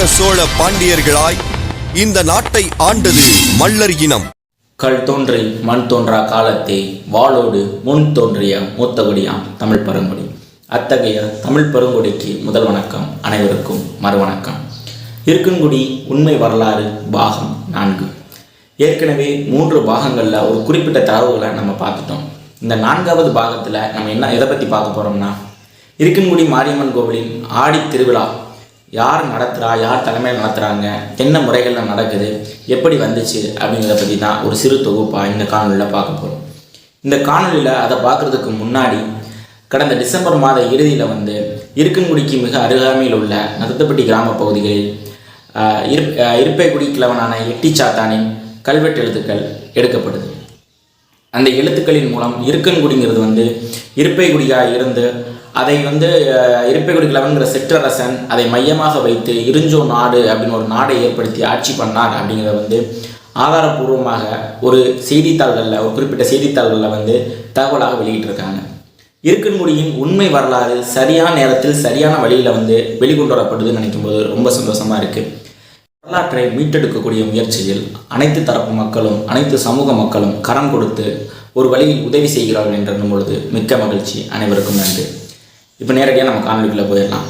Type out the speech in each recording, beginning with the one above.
வீர சோழ பாண்டியர்களாய் இந்த நாட்டை ஆண்டது மல்லர் இனம். கல் தோன்றி மண் தோன்றா காலத்தே வாளோடு முன் தோன்றிய மூத்தகுடியாம் தமிழ் பரங்குடி. அத்தகைய தமிழ் பெருங்குடிக்கு முதல் வணக்கம். அனைவருக்கும் மறுவணக்கம். இருக்கன்குடி உண்மை வரலாறு பாகம் நான்கு. ஏற்கனவே மூன்று பாகங்களில் ஒரு குறிப்பிட்ட தரவுகளை நம்ம பார்த்துட்டோம். இந்த நான்காவது பாகத்தில் நம்ம என்ன எதை பற்றி பார்க்க போகிறோம்னா இருக்கன்குடி மாரியம்மன் கோவிலின் ஆடி திருவிழா யார் நடத்துகிறா யார் தலைமையில் நடத்துகிறாங்க என்ன முறைகளில் நடக்குது எப்படி வந்துச்சு அப்படிங்கிறத பற்றி தான் ஒரு சிறு தொகுப்பாக இந்த காணொலியில் பார்க்க போகிறோம் இந்த காணொலியில் அதை பார்க்குறதுக்கு முன்னாடி கடந்த டிசம்பர் மாத இறுதியில் வந்து இருக்கன்குடிக்கு மிக அருகாமையில் உள்ள நத்தப்பட்டி கிராம பகுதிகளில் இருப் இருப்பைக்குடி கிழவனான எட்டி சாத்தானின் கல்வெட்டு எழுத்துக்கள் எடுக்கப்படுது அந்த எழுத்துக்களின் மூலம் இருக்கன்குடிங்கிறது வந்து இருப்பைக்குடியாக இருந்து அதை வந்து இருப்பை இருப்பைக்குடி கிழவன்கிற சிற்றரசன் அதை மையமாக வைத்து இருஞ்சோ நாடு அப்படின்னு ஒரு நாடை ஏற்படுத்தி ஆட்சி பண்ணார் அப்படிங்கிறத வந்து ஆதாரபூர்வமாக ஒரு செய்தித்தாள்களில் ஒரு குறிப்பிட்ட செய்தித்தாள்களில் வந்து தகவலாக வெளியிட்டிருக்காங்க. இருக்கன்முடியின் உண்மை வரலாறு சரியான நேரத்தில் சரியான வழியில் வந்து வெளிக்கொண்டு வரப்படுதுன்னு நினைக்கும்போது ரொம்ப சந்தோஷமாக இருக்குது வரலாற்றை மீட்டெடுக்கக்கூடிய முயற்சியில் அனைத்து தரப்பு மக்களும் அனைத்து சமூக மக்களும் கரம் கொடுத்து ஒரு வழியில் உதவி செய்கிறார்கள் என்று பொழுது மிக்க மகிழ்ச்சி. அனைவருக்கும் நன்றி. இப்போ நேரடியாக நம்ம காணொலிக்குள்ளே போயிடலாம்.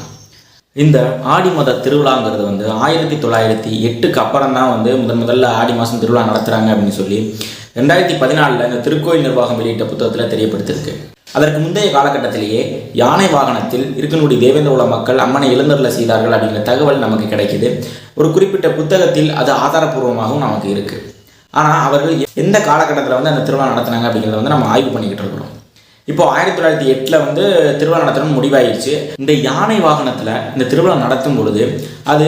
இந்த ஆடி மத திருவிழாங்கிறது வந்து ஆயிரத்தி தொள்ளாயிரத்தி எட்டுக்கு அப்புறம் தான் வந்து முதன் முதல்ல ஆடி மாதம் திருவிழா நடத்துகிறாங்க அப்படின்னு சொல்லி ரெண்டாயிரத்தி பதினாலில் இந்த திருக்கோயில் நிர்வாகம் வெளியிட்ட புத்தகத்தில் தெரியப்படுத்திருக்கு அதற்கு முந்தைய காலகட்டத்திலேயே யானை வாகனத்தில் இருக்கனுடைய தேவேந்திர உல மக்கள் அம்மனை எழுந்தருள செய்தார்கள் அப்படிங்கிற தகவல் நமக்கு கிடைக்குது. ஒரு குறிப்பிட்ட புத்தகத்தில் அது ஆதாரப்பூர்வமாகவும் நமக்கு இருக்குது ஆனால் அவர்கள் எந்த காலகட்டத்தில் வந்து அந்த திருவிழா நடத்தினாங்க அப்படிங்கிறத வந்து நம்ம ஆய்வு பண்ணிக்கிட்டு இருக்கிறோம். இப்போ ஆயிரத்தி தொள்ளாயிரத்தி எட்டில் வந்து திருவிழா நடத்தணும் முடிவாயிடுச்சு. இந்த யானை வாகனத்தில் இந்த திருவிழா நடத்தும் பொழுது அது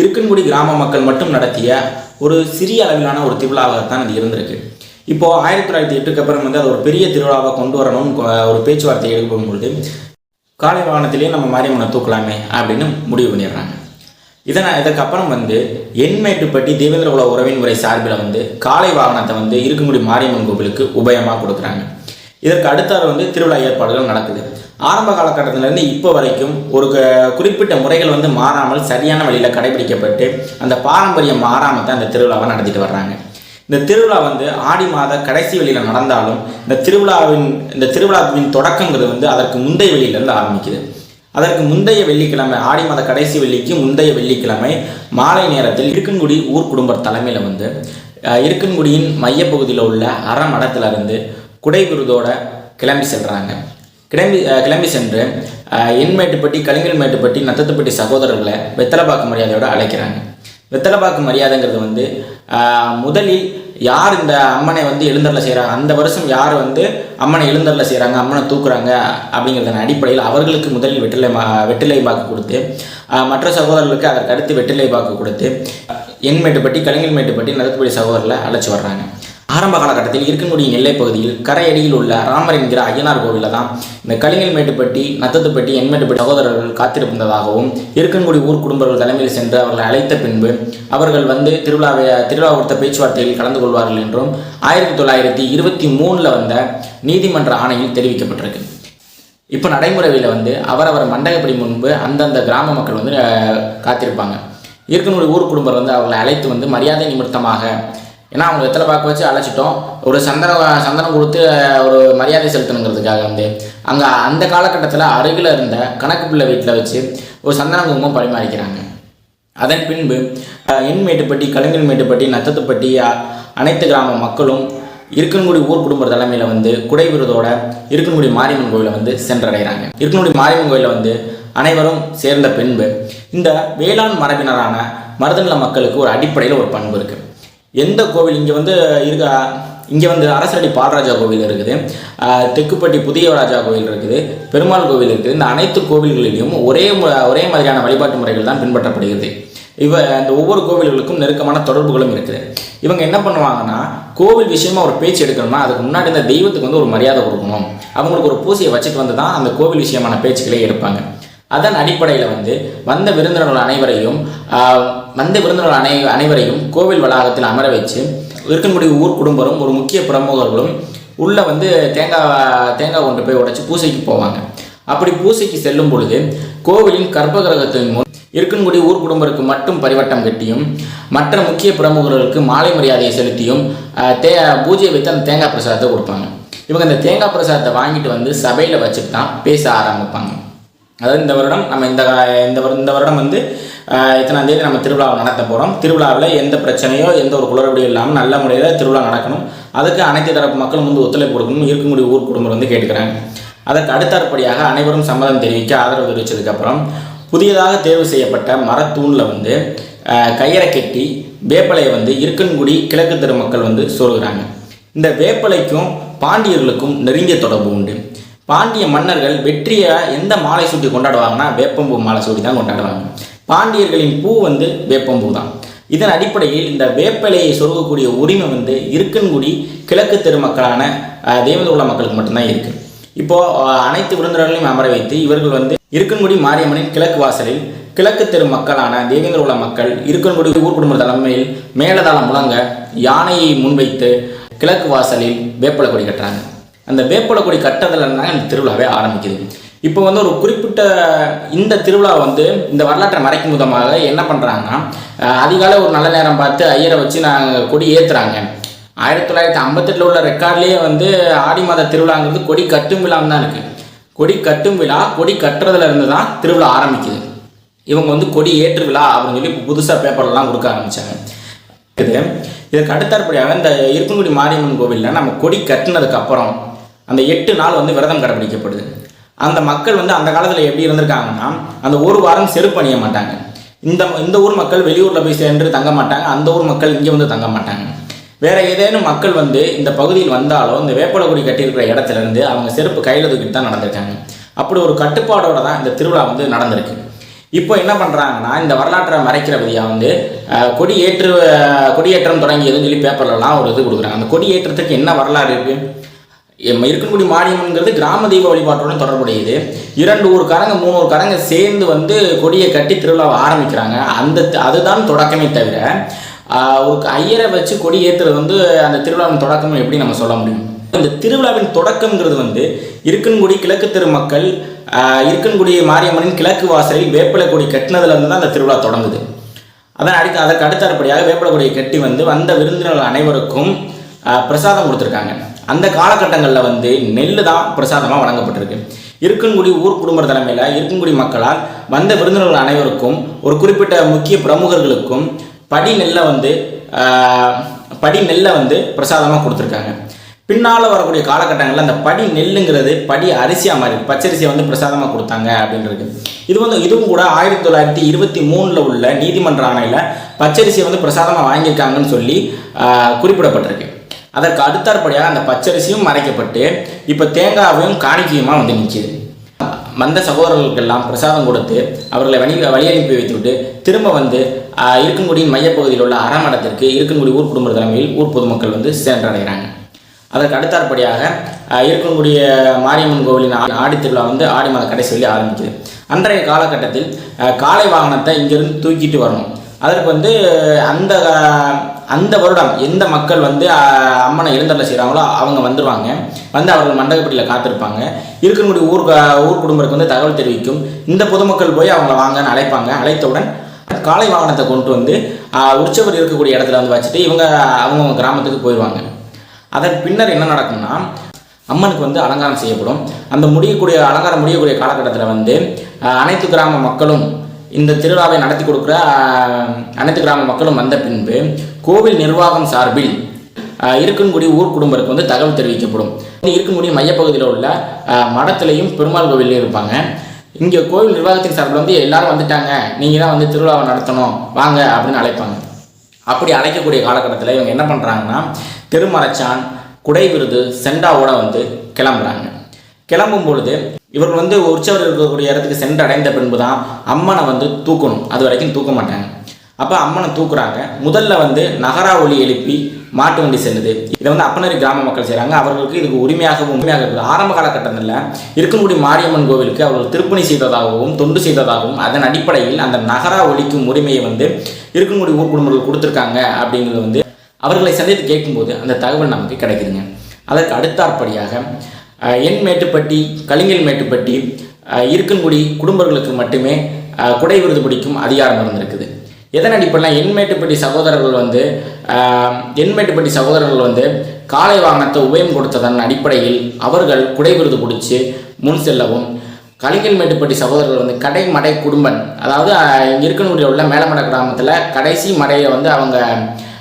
இருக்கன்குடி கிராம மக்கள் மட்டும் நடத்திய ஒரு சிறிய அளவிலான ஒரு திருவிழாவாகத்தான் அது இருந்திருக்கு. இப்போ ஆயிரத்தி தொள்ளாயிரத்தி எட்டுக்கு அப்புறம் வந்து அது ஒரு பெரிய திருவிழாவை கொண்டு வரணும்னு ஒரு பேச்சுவார்த்தை எடுக்கும் பொழுது காலை வாகனத்திலேயே நம்ம மாரியம்மனை தூக்கலாமே அப்படின்னு முடிவு பண்ணிடுறாங்க. இதனால் இதற்கப்புறம் வந்து எண்மேட்டுப்பட்டி தேவேந்திர குல உறவின் முறை சார்பில் வந்து காலை வாகனத்தை வந்து இருக்கும்படி மாரியம்மன் கோவிலுக்கு உபயமாக கொடுக்குறாங்க. இதற்கு அடுத்தாறு வந்து திருவிழா ஏற்பாடுகள் நடக்குது. ஆரம்ப காலகட்டத்திலேருந்து இப்போ வரைக்கும் ஒரு க- குறிப்பிட்ட முறைகள் வந்து மாறாமல் சரியான வழியில் கடைபிடிக்கப்பட்டு அந்த பாரம்பரியம் மாறாமல் தான் அந்த திருவிழாவை நடத்திட்டு வர்றாங்க. இந்த திருவிழா வந்து ஆடி மாத கடைசி வெளியில் நடந்தாலும் இந்த திருவிழாவின் இந்த திருவிழாவின் தொடக்கங்கிறது வந்து அதற்கு முந்தைய வெளியிலேருந்து ஆரம்பிக்குது. அதற்கு முந்தைய வெள்ளிக்கிழமை ஆடி மாத கடைசி வெள்ளிக்கு முந்தைய வெள்ளிக்கிழமை மாலை நேரத்தில் இருக்கன்குடி ஊர் குடும்பர் தலைமையில் வந்து இருக்கன்குடியின் மையப்பகுதியில் உள்ள அறமடத்திலிருந்து குடைவிருதோட குடை கிளம்பி செல்கிறாங்க கிளம்பி கிளம்பி சென்று எண்மேட்டுப்பட்டி கலிங்கல் மேட்டுப்பட்டி நத்தத்துப்பட்டி சகோதரர்களை வெத்தலைப்பாக்கு மரியாதையோட அழைக்கிறாங்க. வெத்தலைப்பாக்கு மரியாதைங்கிறது வந்து முதலில் யார் இந்த அம்மனை வந்து எழுந்தரில் செய்கிறாங்க அந்த வருஷம் யார் வந்து அம்மனை எழுந்தரில் செய்கிறாங்க அம்மனை தூக்குறாங்க அப்படிங்கிறதன் அடிப்படையில் அவர்களுக்கு முதலில் வெற்றிலை மா வெற்றிலை பாக்கு கொடுத்து மற்ற சகோதரர்களுக்கு அதற்கு அடுத்து வெற்றிலை பாக்கு கொடுத்து எண்மேட்டுப்பட்டி கலிங்கல் மேட்டுப்பட்டி நதத்துப்பட்டி சகோதரர்களை அழைச்சி வர்றாங்க. ஆரம்ப காலகட்டத்தில் இருக்கன்குடி நெல்லை பகுதியில் கரையடியில் உள்ள ராமர் என்கிற ஐயனார் கோவிலில் தான் இந்த கலிங்கல் மேட்டுப்பட்டி நத்தத்துப்பட்டி எண்மேட்டுப்பட்டி சகோதரர்கள் காத்திருந்ததாகவும் இருக்கன்குடி ஊர் குடும்பங்கள் தலைமையில் சென்று அவர்களை அழைத்த பின்பு அவர்கள் வந்து திருவிழாவை திருவிழா கொடுத்த பேச்சுவார்த்தையில் கலந்து கொள்வார்கள் என்றும் ஆயிரத்தி தொள்ளாயிரத்தி இருபத்தி மூணில் வந்த நீதிமன்ற ஆணையில் தெரிவிக்கப்பட்டிருக்கு. இப்போ நடைமுறையில் வந்து அவரவர் மண்டகப்படி முன்பு அந்தந்த கிராம மக்கள் வந்து காத்திருப்பாங்க. இருக்கன்குடி ஊர் குடும்பம் வந்து அவர்களை அழைத்து வந்து மரியாதை நிமித்தமாக ஏன்னா அவங்க வெத்தலை பார்க்க வச்சு அழைச்சிட்டோம். ஒரு சந்தனம் சந்தனம் கொடுத்து ஒரு மரியாதை செலுத்தணுங்கிறதுக்காக வந்து அங்கே அந்த காலகட்டத்தில் அருகில் இருந்த கணக்கு பிள்ளை வீட்டில் வச்சு ஒரு சந்தன குங்குமம் பரிமாறிக்கிறாங்க. அதன் பின்பு எண்மேட்டுப்பட்டி கலிங்கல் மேட்டுப்பட்டி நத்தத்துப்பட்டி அனைத்து கிராம மக்களும் இருக்கன்குடி ஊர் குடும்ப தலைமையில் வந்து குடைவிருதோட இருக்கன்குடி மாரியம்மன் கோயிலை வந்து சென்றடைகிறாங்க. இருக்கன்குடி மாரியம்மன் கோயிலில் வந்து அனைவரும் சேர்ந்த பின்பு இந்த வேளாண் மரபினரான மருதநில மக்களுக்கு ஒரு அடிப்படையில் ஒரு பண்பு இருக்குது எந்த கோவில் இங்கே வந்து இருக்க இங்கே வந்து அரசடி பாலராஜா கோவில் இருக்குது. தெக்குப்பட்டி புதிய ராஜா கோவில் இருக்குது. பெருமாள் கோவில் இருக்குது. இந்த அனைத்து கோவில்களிலும் ஒரே மு- ஒரே மாதிரியான வழிபாட்டு முறைகள் தான் பின்பற்றப்படுகிறது. இவ இந்த ஒவ்வொரு கோவில்களுக்கும் நெருக்கமான தொடர்புகளும் இருக்குது. இவங்க என்ன பண்ணுவாங்கன்னா கோவில் விஷயமா ஒரு பேச்சு எடுக்கணும்னா அதுக்கு முன்னாடி இந்த தெய்வத்துக்கு வந்து ஒரு மரியாதை கொடுக்கணும். அவங்களுக்கு ஒரு பூசையை வச்சுட்டு வந்து தான் அந்த கோவில் விஷயமான பேச்சுக்களை எடுப்பாங்க. அதன் அடிப்படையில் வந்து வந்த விருந்தினர்கள் அனைவரையும் வந்த விருந்தினர் அனை அனைவரையும் கோவில் வளாகத்தில் அமர வச்சு இருக்கன்குடி ஊர் குடும்பரும் ஒரு முக்கிய பிரமுகர்களும் உள்ளே வந்து தேங்காய் தேங்காய் கொண்டு போய் உடைச்சி பூசைக்கு போவாங்க. அப்படி பூசைக்கு செல்லும் பொழுது கோவிலின் கர்ப்பகிரகத்தின் முன் இருக்கன்குடி ஊர் குடும்பருக்கு மட்டும் பரிவட்டம் கட்டியும் மற்ற முக்கிய பிரமுகர்களுக்கு மாலை மரியாதையை செலுத்தியும் தே பூஜையை வைத்து அந்த தேங்காய் பிரசாதத்தை கொடுப்பாங்க. இவங்க அந்த தேங்காய் பிரசாதத்தை வாங்கிட்டு வந்து சபையில் வச்சுட்டு தான் பேச ஆரம்பிப்பாங்க. அதாவது இந்த வருடம் நம்ம இந்த இந்த வரு- இந்த வருடம் வந்து இத்தனாம் தேதி நம்ம திருவிழாவை நடத்த போகிறோம் திருவிழாவில் எந்த பிரச்சனையோ எந்த ஒரு குளறுபடியும் இல்லாமல் நல்ல முறையில் திருவிழா நடக்கணும். அதுக்கு அனைத்து தரப்பு மக்களும் வந்து ஒத்துழைப்பு கொடுக்கணும் இருக்கக்கூடிய ஊர் குடும்பம் வந்து கேட்குறாங்க அதற்கு அடுத்தாற்படியாக அனைவரும் சம்மதம் தெரிவிக்க ஆதரவு தெரிவித்ததுக்கப்புறம் புதியதாக தேர்வு செய்யப்பட்ட மரத்தூணில் வந்து கயிறை கட்டி வேப்பலையை வந்து இருக்கன்குடி கிழக்கு தெரு மக்கள் வந்து சொல்கிறாங்க இந்த வேப்பலைக்கும் பாண்டியர்களுக்கும் நெருங்கிய தொடர்பு உண்டு. பாண்டிய மன்னர்கள் வெற்றியை எந்த மாலை சூட்டி கொண்டாடுவாங்கன்னா வேப்பம்பூ மாலை சூட்டி தான் கொண்டாடுவாங்க. பாண்டியர்களின் பூ வந்து வேப்பம்பூ தான் இதன் அடிப்படையில் இந்த வேப்பிலையை சொருகக்கூடிய உரிமை வந்து இருக்கன்குடி கிழக்கு தெரு மக்களான அஹ், மக்களுக்கு மட்டும்தான் இருக்கு. இப்போ அனைத்து விருந்தினர்களையும் அமர வைத்து இவர்கள் வந்து இருக்கன்குடி மாரியம்மனின் கிழக்கு வாசலில் கிழக்கு தெரு மக்களான தேவேந்திர உள்ள மக்கள் இருக்கன்குடி ஊர் குடும்ப தலைமையில் மேலதாளம் முழங்க யானையை முன்வைத்து கிழக்கு வாசலில் வேப்பலை கொடி கட்டுறாங்க. அந்த வேப்பலை கொடி கட்டுறதுல இருந்தாங்க இந்த திருவிழாவே ஆரம்பிக்குது. இப்போ வந்து ஒரு குறிப்பிட்ட இந்த திருவிழா வந்து இந்த வரலாற்றை மறைக்கும் விதமாக என்ன பண்ணுறாங்கன்னா அதிகாலை ஒரு நல்ல நேரம் பார்த்து ஐயரை வச்சு நாங்கள் கொடி ஏற்றுறாங்க ஆயிரத்தி தொள்ளாயிரத்தி ஐம்பத்தெட்டில் உள்ள ரெக்கார்ட்லேயே வந்து ஆடி மாத திருவிழாங்கிறது கொடி கட்டும் விழான்னு தான் இருக்குது கொடி கட்டும் விழா கொடி கட்டுறதுல இருந்து தான் திருவிழா ஆரம்பிக்குது. இவங்க வந்து கொடி ஏற்று விழா அப்படின்னு சொல்லி இப்போ புதுசாக பேப்பர்லாம் கொடுக்க ஆரம்பித்தாங்க இது இதற்கு அடுத்தபடியாக இந்த இருக்கன்குடி மாரியம்மன் கோவிலில் நம்ம கொடி கட்டினதுக்கு அப்புறம் அந்த எட்டு நாள் வந்து விரதம் கடைபிடிக்கப்படுது. அந்த மக்கள் வந்து அந்த காலத்தில் எப்படி இருந்திருக்காங்கன்னா அந்த ஒரு வாரம் செருப்பு அணிய மாட்டாங்க. இந்த இந்த ஊர் மக்கள் வெளியூரில் போய் சென்று தங்க மாட்டாங்க அந்த ஊர் மக்கள் இங்கே வந்து தங்க மாட்டாங்க. வேறு ஏதேனும் மக்கள் வந்து இந்த பகுதியில் வந்தாலோ இந்த வேப்பலகுடி கட்டியிருக்கிற இடத்துலேருந்து அவங்க செருப்பு கையில் தூக்கிட்டு தான் நடந்திருக்காங்க. அப்படி ஒரு கட்டுப்பாடோட தான் இந்த திருவிழா வந்து நடந்திருக்கு. இப்போ என்ன பண்ணுறாங்கன்னா இந்த வரலாற்றை மறைக்கிற விதியாக வந்து கொடியேற்று கொடியேற்றம் தொடங்கியதுன்னு சொல்லி பேப்பர்லலாம் ஒரு இது கொடுக்குறாங்க. அந்த கொடியேற்றத்துக்கு என்ன வரலாறு இருக்குது இருக்கன்குடி மாரியம்மன்கிறது கிராம தெய்வ வழிபாட்டுடன் தொடர்புடையது. இரண்டு ஒரு கரங்க மூணு ஒரு கரங்க சேர்ந்து வந்து கொடியை கட்டி திருவிழாவை ஆரம்பிக்கிறாங்க. அந்த அதுதான் தொடக்கமே தவிர ஒரு ஐயரை வச்சு கொடி ஏற்றுறது வந்து அந்த திருவிழாவின் தொடக்கம் எப்படி நம்ம சொல்ல முடியும்? இந்த திருவிழாவின் தொடக்கம்ங்கிறது வந்து இருக்கன்குடி கிழக்கு தெரு மக்கள் இருக்கன்குடி மாரியம்மனின் கிழக்கு வாசலில் வேப்பிலை கொடி கட்டினதுலேருந்து தான் அந்த திருவிழா தொடங்குது. அதன் அடி அதற்கு அடுத்தபடியாக வேப்பிலை கொடியை கட்டி வந்து வந்த விருந்தினர்கள் அனைவருக்கும் பிரசாதம் கொடுத்துருக்காங்க. அந்த காலகட்டங்களில் வந்து நெல் தான் பிரசாதமாக வழங்கப்பட்டிருக்கு. இருக்கன்குடி ஊர் குடும்ப தலைமையில் இருக்கன்குடி மக்களால் வந்த விருந்தினர்கள் அனைவருக்கும் ஒரு குறிப்பிட்ட முக்கிய பிரமுகர்களுக்கும் படி நெல்லை வந்து படி நெல்லை வந்து பிரசாதமாக கொடுத்துருக்காங்க. பின்னால் வரக்கூடிய காலகட்டங்களில் அந்த படி நெல்லுங்கிறது படி அரிசியாக மாறி பச்சரிசியை வந்து பிரசாதமாக கொடுத்தாங்க அப்படின்றது. இது வந்து இதுவும் கூட ஆயிரத்தி தொள்ளாயிரத்தி இருபத்தி மூணில் உள்ள நீதிமன்ற ஆணையில் பச்சரிசியை வந்து பிரசாதமாக வாங்கியிருக்காங்கன்னு சொல்லி குறிப்பிடப்பட்டிருக்கு. அதற்கு அடுத்தாற்படியாக அந்த பச்சரிசியும் மறைக்கப்பட்டு இப்போ தேங்காவையும் காணிக்கையுமா வந்து நிற்கிது வந்த சகோதரர்களுக்கெல்லாம் பிரசாதம் கொடுத்து அவர்களை வணிக வழி அனுப்பி வைத்துவிட்டு திரும்ப வந்து ஆஹ், இருக்கன்குடியின் மையப்பகுதியில் உள்ள அறமடத்திற்கு இருக்கன்குடி ஊர் குடும்ப தலைமையில் ஊர் பொதுமக்கள் வந்து சென்றடைகிறாங்க. அதற்கு அடுத்தாற்படியாக ஆஹ், மாரியம்மன் கோவிலின் ஆடி திருவிழா வந்து ஆடி மாத கடைசி வழி ஆரம்பிக்குது. அன்றைய காலகட்டத்தில் காலை வாகனத்தை இங்கிருந்து தூக்கிட்டு வரணும். அதற்கு வந்து அந்த அந்த வருடம் எந்த மக்கள் வந்து அம்மனை எழுந்தரில் செய்கிறாங்களோ அவங்க வந்துடுவாங்க வந்து அவர்கள் மண்டகப்பட்டியில் காத்திருப்பாங்க. இருக்கக்கூடிய ஊர் ஊர் குடும்பருக்கு வந்து தகவல் தெரிவிக்கும். இந்த பொதுமக்கள் போய் அவங்கள வாங்கன்னு அழைப்பாங்க. அழைத்தவுடன் காலை வாகனத்தை கொண்டு வந்து உற்சவர் இருக்கக்கூடிய இடத்துல வந்து வச்சுட்டு இவங்க அவங்கவுங்க கிராமத்துக்கு போயிடுவாங்க அதன் பின்னர் என்ன நடக்கும்னா அம்மனுக்கு வந்து அலங்காரம் செய்யப்படும். அந்த முடியக்கூடிய அலங்காரம் முடியக்கூடிய காலகட்டத்தில் வந்து அனைத்து கிராம மக்களும் இந்த திருவிழாவை நடத்தி கொடுக்குற அனைத்து கிராம மக்களும் வந்த பின்பு கோவில் நிர்வாகம் சார்பில் இருக்கன்குடி ஊர் குடும்பருக்கு வந்து தகவல் தெரிவிக்கப்படும். இருக்கன்குடி மையப்பகுதியில் உள்ள ஆஹ், மடத்திலையும் பெருமாள் கோவிலையும் இருப்பாங்க. இங்கே கோவில் நிர்வாகத்தின் சார்பில் வந்து எல்லாரும் வந்துட்டாங்க. நீங்கள் தான் வந்து திருவிழாவை நடத்தணும். வாங்க அப்படின்னு அழைப்பாங்க. அப்படி அழைக்கக்கூடிய காலகட்டத்தில் இவங்க என்ன பண்ணுறாங்கன்னா திருமறைச்சான் குடை விருது செண்டாவோட வந்து கிளம்புறாங்க. கிளம்பும் பொழுது இவர்கள் வந்து உற்சவர் இருக்கக்கூடிய இடத்துக்கு சென்று அடைந்த பின்பு தான் அம்மனை வந்து தூக்கணும். அது வரைக்கும் தூக்க மாட்டாங்க. அப்போ அம்மனை தூக்குறாங்க. முதல்ல வந்து நகரா ஒளி எழுப்பி மாட்டு வண்டி செல்லுது. இதை வந்து அப்பனரி கிராம மக்கள் செய்கிறாங்க அவர்களுக்கு இதுக்கு உரிமையாகவும் உண்மையாக இருக்குது. ஆரம்ப காலகட்டத்தில் இருக்கன்குடி மாரியம்மன் கோவிலுக்கு அவர்கள் திருப்பணி செய்ததாகவும் தொண்டு செய்ததாகவும் அதன் அடிப்படையில் அந்த நகரா ஒழிக்கும் உரிமையை வந்து இருக்கன்குடி ஊர் குடும்பங்கள் கொடுத்துருக்காங்க அப்படிங்கிறது வந்து அவர்களை சந்தித்து கேட்கும்போது அந்த தகவல் நமக்கு கிடைக்குதுங்க. அதற்கு அடுத்தாற்படியாக என் மேட்டுப்பட்டி கலிங்கல் மேட்டுப்பட்டி இருக்கன்குடி குடும்பங்களுக்கு மட்டுமே குடை விருது பிடிக்கும் அதிகாரம் இருந்திருக்குது எதன் அடிப்படையில் எண்மேட்டுப்பட்டி சகோதரர்கள் வந்து எண்மேட்டுப்பட்டி சகோதரர்கள் வந்து காலை வாகனத்தை உபயம் கொடுத்ததன் அடிப்படையில் அவர்கள் குடை விருது பிடிச்சி முன் செல்லவும் கலிங்கல் மேட்டுப்பட்டி சகோதரர்கள் வந்து கடை மடை குடும்பன் அதாவது இங்கே இங்க உள்ள மேலமட கிராமத்தில் கடைசி மடையை வந்து அவங்க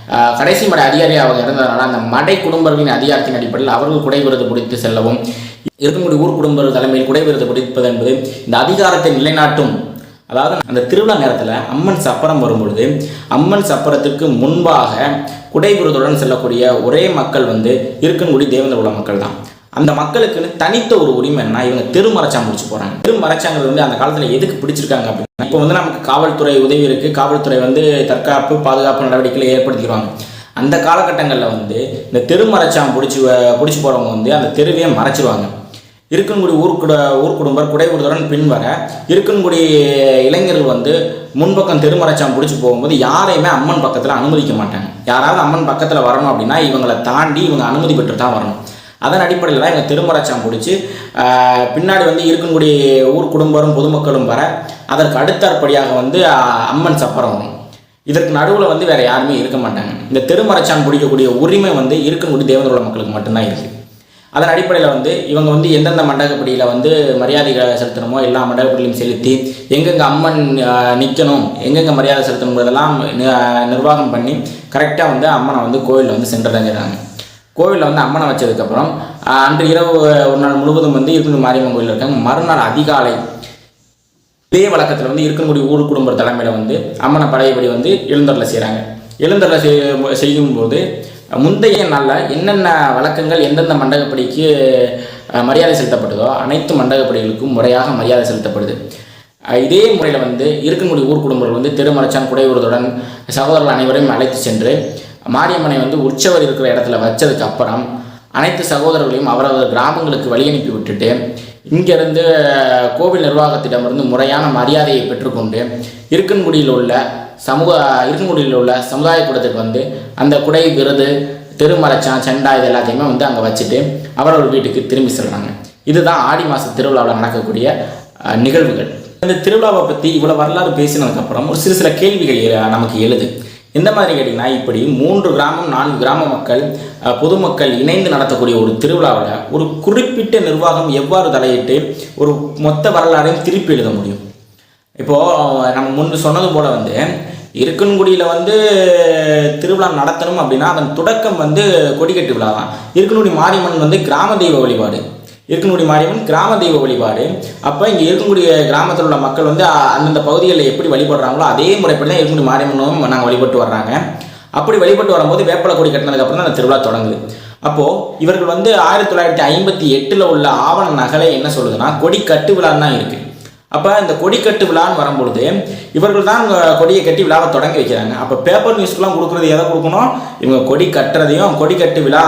கடைசி மடை அதிகாரியாக அவங்க இருந்ததுனால அந்த மடை குடும்பர்களின் அதிகாரத்தின் அடிப்படையில் அவர்கள் குடை விருது பிடித்து செல்லவும் இருக்கக்கூடிய ஊர் குடும்பங்கள் தலைமையில் குடை விருது பிடிப்பது என்பது இந்த அதிகாரத்தை நிலைநாட்டும். அதாவது அந்த திருவிழா நேரத்தில் அம்மன் சப்பரம் வரும்பொழுது அம்மன் சப்பரத்துக்கு முன்பாக குடைபுரத்துடன் செல்லக்கூடிய ஒரே மக்கள் வந்து இருக்கன்குடி தேவேந்திர உள்ள மக்கள் தான் அந்த மக்களுக்குன்னு தனித்த ஒரு உரிமை என்ன இவங்க தெருமறைச்சா முடிச்சு போகிறாங்க தெருமறைச்சாங்கிறது வந்து அந்த காலத்தில் எதுக்கு பிடிச்சிருக்காங்க அப்படின்னா இப்போ வந்து நமக்கு காவல்துறை உதவி இருக்குது காவல்துறை வந்து தற்காப்பு பாதுகாப்பு நடவடிக்கைகளை ஏற்படுத்திக்கிறாங்க அந்த காலகட்டங்களில் வந்து இந்த தெரு மறைச்சாம் பிடிச்சி பிடிச்சி போகிறவங்க வந்து அந்த தெருவையே மறைச்சிருவாங்க. இருக்கன்குடி ஊர்குட ஊர்குடும்பர் குடைபுரத்துடன் பின்வர இருக்கன்குடி இளைஞர்கள் வந்து முன்பக்கம் தெருமறைச்சாம் பிடிச்சி போகும்போது யாரையுமே அம்மன் பக்கத்தில் அனுமதிக்க மாட்டாங்க. யாராவது அம்மன் பக்கத்தில் வரணும் அப்படின்னா இவங்களை தாண்டி இவங்க அனுமதி பெற்று தான் வரணும். அதன் அடிப்படையில் தான் இவங்க திருமறைச்சான் பிடிச்சி பின்னாடி வந்து இருக்கக்கூடிய ஊர் குடும்பரும் பொதுமக்களும் வர அதற்கு அடுத்தற்படியாக வந்து அம்மன் சப்பரம். வரும் இதற்கு நடுவில் வந்து வேறு யாருமே இருக்க மாட்டாங்க. இந்த திருமரச்சான் பிடிக்கக்கூடிய உரிமை வந்து இருக்கக்கூடிய தேவதோட மக்களுக்கு மட்டும்தான் இருக்குது அதன் அடிப்படையில் வந்து இவங்க வந்து எந்தெந்த மண்டகப்படியில் வந்து மரியாதைகளை செலுத்தணுமோ எல்லா மண்டகப்படியிலும் செலுத்தி எங்கெங்கே அம்மன் நிற்கணும் எங்கெங்கே மரியாதை செலுத்தணுங்கிறதெல்லாம் நிர்வாகம் பண்ணி கரெக்டாக வந்து அம்மனை வந்து கோயிலில் வந்து சென்றடைஞ்சிடறாங்க. கோவிலில் வந்து அம்மனை வச்சதுக்கப்புறம் அன்று இரவு ஒரு நாள் முழுவதும் வந்து இருக்கணும் மாரியம்மன் கோயிலில் இருக்காங்க. மறுநாள் அதிகாலை இதே வழக்கத்தில் வந்து இருக்கக்கூடிய ஊர் குடும்ப தலைமையில் வந்து அம்மனை பழையபடி வந்து எழுந்தரில் செய்கிறாங்க எழுந்தரில் செய் செய்யும்போது முந்தைய நாளில் என்னென்ன வழக்கங்கள் எந்தெந்த மண்டகப்படிக்கு மரியாதை செலுத்தப்பட்டதோ அனைத்து மண்டகப்படிகளுக்கும் முறையாக மரியாதை செலுத்தப்படுது. இதே முறையில் வந்து இருக்கக்கூடிய ஊர் குடும்பங்கள் வந்து திருமலைச்சான் குடையூரத்துடன் சகோதரர்கள் அனைவரையும் அழைத்து சென்று மாரியம்மனை வந்து உற்சவர் இருக்கிற இடத்துல வச்சதுக்கு அப்புறம் அனைத்து சகோதரர்களையும் அவரவர் கிராமங்களுக்கு வழி அனுப்பி விட்டுட்டு இங்கிருந்து கோவில் நிர்வாகத்திடமிருந்து முறையான மரியாதையை பெற்றுக்கொண்டு இருக்கன்குடியில் உள்ள சமூக இருக்கன்குடியில் உள்ள சமுதாய கூடத்துக்கு வந்து அந்த குடை விருது தெருமறைச்சான் செண்டா இது எல்லாத்தையுமே வந்து அங்கே வச்சுட்டு அவரவர் வீட்டுக்கு திரும்பி செல்கிறாங்க இதுதான் ஆடி மாத திருவிழாவில் நடக்கக்கூடிய நிகழ்வுகள். இந்த திருவிழாவை பற்றி இவ்வளோ வரலாறு பேசினதுக்கப்புறம் ஒரு சிறு சில கேள்விகள் நமக்கு எழுது. இந்த மாதிரி கேட்டிங்கன்னா இப்படி மூன்று கிராமம் நான்கு கிராம மக்கள் பொதுமக்கள் இணைந்து நடத்தக்கூடிய ஒரு திருவிழாவில் ஒரு குறிப்பிட்ட நிர்வாகம் எவ்வாறு தலையிட்டு ஒரு மொத்த வரலாறையும் திருப்பி எழுத முடியும்? இப்போது நம்ம முன்பு சொன்னது போல் வந்து இருக்கன்குடியில் வந்து திருவிழா நடத்தணும் அப்படின்னா அதன் தொடக்கம் வந்து கொடிக்கட்டு விழா தான் இருக்கன்குடி மாரியம்மன் வந்து கிராம தெய்வ வழிபாடு. இருக்கக்கூடிய மாரியம்மன் கிராம தெய்வ வழிபாடு. அப்போ இங்கே இருக்கக்கூடிய கிராமத்தில் உள்ள மக்கள் வந்து அந்தந்த பகுதிகளில் எப்படி வழிபடுறாங்களோ அதே முறைப்படி தான் இருக்கக்கூடிய மாரியம்மனும் நாங்கள் வழிபட்டு வர்றாங்க. அப்படி வழிபட்டு வரும்போது வேப்பலை கொடி கட்டினதுக்கப்புறம் தான் அந்த திருவிழா தொடங்குது. அப்போது இவர்கள் வந்து ஆயிரத்தி தொள்ளாயிரத்தி ஐம்பத்தி எட்டில் உள்ள ஆவண நகலை என்ன சொல்லுதுன்னா கொடி கட்டு விழான்னு தான் இருக்குது அப்போ இந்த கொடிக்கட்டு விழான்னு வரும்பொழுது இவர்கள் தான் கொடியை கட்டி விழாவை தொடங்கி வைக்கிறாங்க. அப்போ பேப்பர் நியூஸ்க்குலாம் கொடுக்குறது எதை கொடுக்கணும்? இவங்க கொடி கட்டுறதையும் கொடிக்கட்டு விழா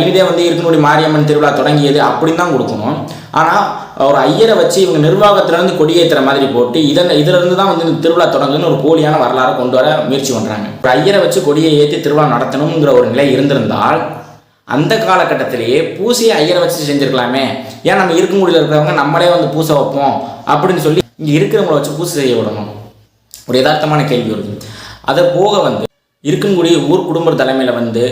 இனிதே வந்து இருக்கணும் மாரியம்மன் திருவிழா தொடங்கியது அப்படின்னு தான் கொடுக்கணும். ஆனால் ஒரு ஐயரை வச்சு இவங்க நிர்வாகத்திலேருந்து கொடியேற்றுற மாதிரி போட்டு இதன் இதிலிருந்து தான் வந்து இந்த திருவிழா தொடங்குதுன்னு ஒரு போலியான வரலாறு கொண்டு வர முயற்சி பண்ணுறாங்க ஒரு ஐயரை வச்சு கொடியை ஏற்றி திருவிழா நடத்தணுங்கிற ஒரு நிலை இருந்திருந்தால் அந்த காலகட்டத்திலேயே பூசையை ஐயரை வச்சு செஞ்சுருக்கலாமே. ஏன் நம்ம இருக்கங்குடியில் இருக்கிறவங்க நம்மளே வந்து பூசை வைப்போம் அப்படின்னு சொல்லி இங்கே இருக்கிறவங்கள வச்சு பூசை செய்ய விடணும். ஒரு யதார்த்தமான கேள்வி வருது. அதை போக வந்து இருக்கன்குடி ஊர் குடும்ப தலைமையில் வந்து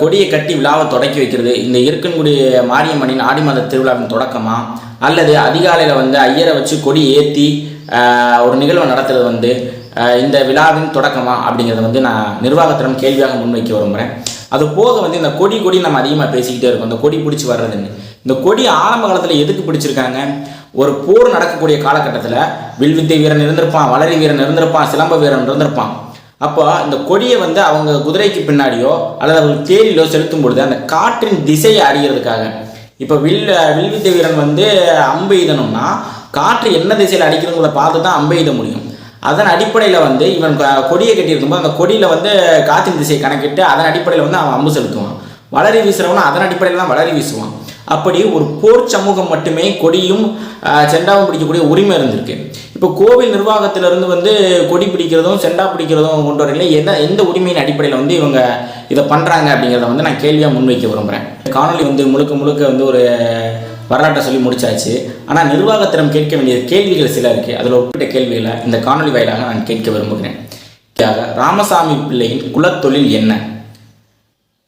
கொடியை கட்டி விழாவை தொடக்கி வைக்கிறது. இந்த இருக்கன்குடி மாரியம்மனின் ஆடி மாத திருவிழாவின் தொடக்கமா? அல்லது அதிகாலையில் வந்து ஐயரை வச்சு கொடி ஏற்றி ஒரு நிகழ்வு நடத்துறது வந்து இந்த விழாவின் தொடக்கமா? அப்படிங்கிறத வந்து நான் நிர்வாகத்திடம் கேள்வியாக முன்வைக்க விரும்புகிறேன் அது போக வந்து இந்த கொடி கொடி நம்ம அதிகமாக பேசிக்கிட்டே இருக்கோம். இந்த கொடி பிடிச்சி வர்றதுன்னு. இந்த கொடி ஆரம்ப காலத்தில் எதுக்கு பிடிச்சிருக்காங்க? ஒரு போர் நடக்கக்கூடிய காலகட்டத்தில் வில்வித்தை வீரன் இருந்திருப்பான் வளரி வீரன் இருந்திருப்பான் சிலம்ப வீரன் இருந்திருப்பான். அப்போ இந்த கொடியை வந்து அவங்க குதிரைக்கு பின்னாடியோ அல்லது அவங்க தேரிலோ செலுத்தும் பொழுது அந்த காற்றின் திசையை அறிகிறதுக்காக இப்போ வில் வில்வித்தை வீரன் வந்து அம்பு எய்தணும்னா காற்று என்ன திசையில் அடிக்கிறவங்கள பார்த்து தான் அம்பு எய்த முடியும். அதன் அடிப்படையில் வந்து இவன் கொடியை கட்டியிருக்கும்போது அந்த கொடியில் வந்து காற்றின் திசையை கணக்கிட்டு அதன் அடிப்படையில் வந்து அவன் அம்பு செலுத்துவான். வளரி வீசுறவனா அதன் அடிப்படையில் தான் வளரி வீசுவான். அப்படி ஒரு போர் சமூகம் மட்டுமே கொடியும் செண்டாவும் பிடிக்கக்கூடிய உரிமை இருந்திருக்கு. இப்போ கோவில் நிர்வாகத்திலிருந்து வந்து கொடி பிடிக்கிறதும் செண்டா பிடிக்கிறதும் கொண்டு வரல எந்த எந்த உரிமையின் அடிப்படையில் வந்து இவங்க இதை பண்ணுறாங்க அப்படிங்கிறத வந்து நான் கேள்வியாக முன்வைக்க விரும்புகிறேன் காணொளி வந்து முழுக்க முழுக்க வந்து ஒரு வரலாற்றை சொல்லி முடிச்சாச்சு. ஆனால் நிர்வாகத்திடம் கேட்க வேண்டிய கேள்விகள் சில இருக்குது அதில் ஒப்பிட்ட கேள்விகளை இந்த காணொளி வாயிலாக நான் கேட்க விரும்புகிறேன். ராமசாமி பிள்ளையின் குலத்தொழில் என்ன?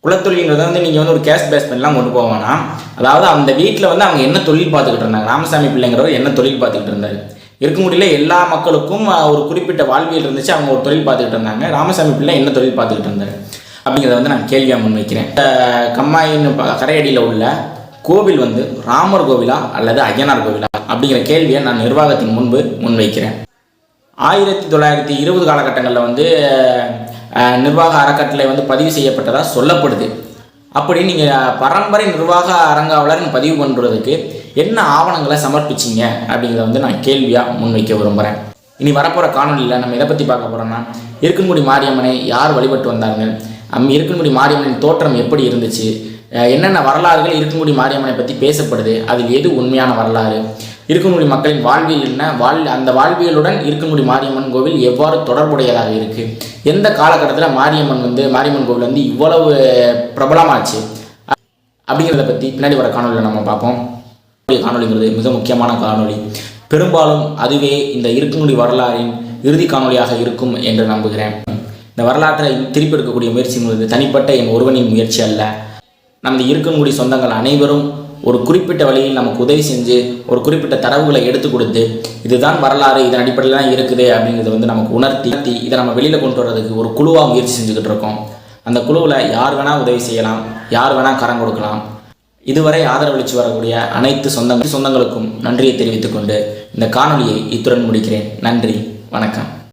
குலத்தொழில்ங்கிறது வந்து நீங்கள் வந்து ஒரு கேஷ் பேஸ்மெண்ட்லாம் கொண்டு போவானா அதாவது அந்த வீட்டில் வந்து அவங்க என்ன தொழில் பார்த்துக்கிட்டு இருந்தாங்க? ராமசாமி பிள்ளைங்கிறவர் என்ன தொழில் பார்த்துக்கிட்டு இருந்தார்? இருக்கமுடியில எல்லா மக்களுக்கும் ஒரு குறிப்பிட்ட வாழ்வியல் இருந்துச்சு அவங்க ஒரு தொழில் பார்த்துக்கிட்டு இருந்தாங்க. ராமசாமி பிள்ளை என்ன தொழில் பார்த்துக்கிட்டு இருந்தார்? அப்படிங்கிறத வந்து நான் கேள்வியாக முன்வைக்கிறேன். வைக்கிறேன் கம்மாயின் கரையடியில் உள்ள கோவில் வந்து ராமர் கோவிலா அல்லது ஐயனார் கோவிலா அப்படிங்கிற கேள்வியை நான் நிர்வாகத்தின் முன்பு முன்வைக்கிறேன். ஆயிரத்தி தொள்ளாயிரத்தி இருபது காலகட்டங்களில் வந்து நிர்வாக அறக்கட்டளை வந்து பதிவு செய்யப்பட்டதாக சொல்லப்படுது. அப்படி நீங்கள் பரம்பரை நிர்வாக அரங்காவலர்னு பதிவு பண்ணுறதுக்கு என்ன ஆவணங்களை சமர்ப்பிச்சீங்க அப்படிங்கிறத வந்து நான் கேள்வியாக முன்வைக்க விரும்புகிறேன் இனி வரப்போகிற காணொலியில் நம்ம எதை பற்றி பார்க்க போகிறோம்னா இருக்கன்குடி மாரியம்மனை யார் வழிபட்டு வந்தாங்க அம் இருக்கன்குடி மாரியம்மனின் தோற்றம் எப்படி இருந்துச்சு? என்னென்ன வரலாறுகள் இருக்கன்குடி மாரியம்மனை பற்றி பேசப்படுது? அதில் எது உண்மையான வரலாறு? இருக்குமுடி மக்களின் வாழ்வியல் என்ன? வாழ் அந்த வாழ்வியலுடன் இருக்கங்குடி மாரியம்மன் கோவில் எவ்வாறு தொடர்புடையதாக இருக்குது எந்த காலகட்டத்தில் மாரியம்மன் வந்து மாரியம்மன் கோவில் வந்து இவ்வளவு பிரபலமாச்சு? அப்படிங்கிறத பற்றி பின்னாடி வர காணொலியில் நம்ம பார்ப்போம். காணொலிங்கிறது மிக முக்கியமான காணொளி பெரும்பாலும் அதுவே இந்த இருக்கன்குடி வரலாறின் இறுதி காணொளியாக இருக்கும் என்று நம்புகிறேன். இந்த வரலாற்றை திருப்பி எடுக்கக்கூடிய முயற்சிங்கிறது தனிப்பட்ட என் ஒருவனின் முயற்சி அல்ல. நமது இருக்கக்கூடிய சொந்தங்கள் அனைவரும் ஒரு குறிப்பிட்ட வழியில் நமக்கு உதவி செஞ்சு ஒரு குறிப்பிட்ட தரவுகளை எடுத்து கொடுத்து இதுதான் வரலாறு இதன் அடிப்படையில் தான் இருக்குது அப்படிங்கிறத வந்து நமக்கு உணர்த்தி இதை நம்ம வெளியில் கொண்டு வர்றதுக்கு ஒரு குழுவாக முயற்சி செஞ்சுக்கிட்டு இருக்கோம். அந்த குழுவில் யார் வேணால் உதவி செய்யலாம் யார் வேணால் கரம் கொடுக்கலாம். இதுவரை ஆதரவளித்து வரக்கூடிய அனைத்து சொந்த சொந்தங்களுக்கும் நன்றியை தெரிவித்துக்கொண்டு இந்த காணொலியை இத்துடன் முடிக்கிறேன். நன்றி வணக்கம்.